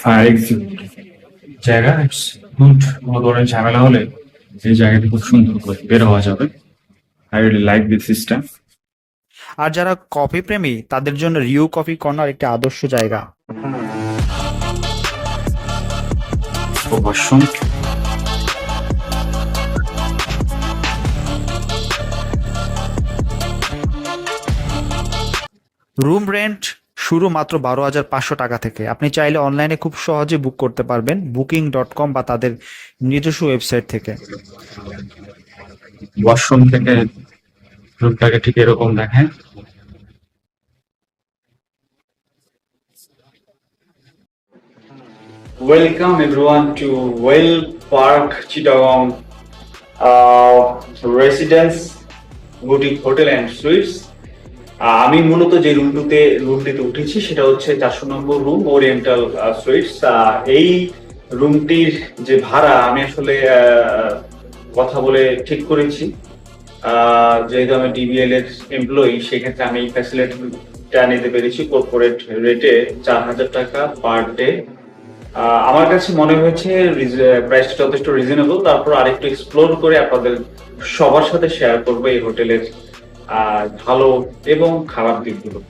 Fire exit জায়গা? Good কোনো ধরনের ঝামেলা হলে এই জায়গাটি খুব সুন্দর করে বের হওয়া যাবে। I really like this system আর যারা কফি প্রেমী তাদের জন্য রিউ কফি কর্নার একটি আদর্শ জায়গা। ওয়াশরুম রুম রেন্ট শুরু মাত্র বারো হাজার পাঁচশো টাকা থেকে। আপনি চাইলে অনলাইনে খুব সহজে বুক করতে পারবেন বুকিং ডট কম বা তাদের নিজস্ব ওয়েবসাইট থেকে। ওয়াশরুম থেকে রুমটাকে ঠিক এরকম দেখেন। To Well Park Chittagong uh, Residence Boutique Hotel and Suites. আহ, আমি মূলত যে রুমটিতে রুমটিতে উঠেছি, সেটা হচ্ছে চারশো নম্বর রুম ওরিয়েন্টাল সুইটস এই রুমটির যে ভাড়া, আমি আসলে কথা বলে ঠিক করেছি। যেহেতু আমি ডিবিএল এর এমপ্লয়ি সেক্ষেত্রে আমি ফ্যাসিলিটিটা নিতে পেরেছি কর্পোরেট রেটে চার হাজার টাকা পার ডে আমার কাছে মনে হয়েছে প্রাইসটা যথেষ্ট রিজনেবল তারপর আরেকটু এক্সপ্লোর করে আপনাদের সবার সাথে শেয়ার করব এই হোটেলের ভালো এবং খারাপ দিকগুলো।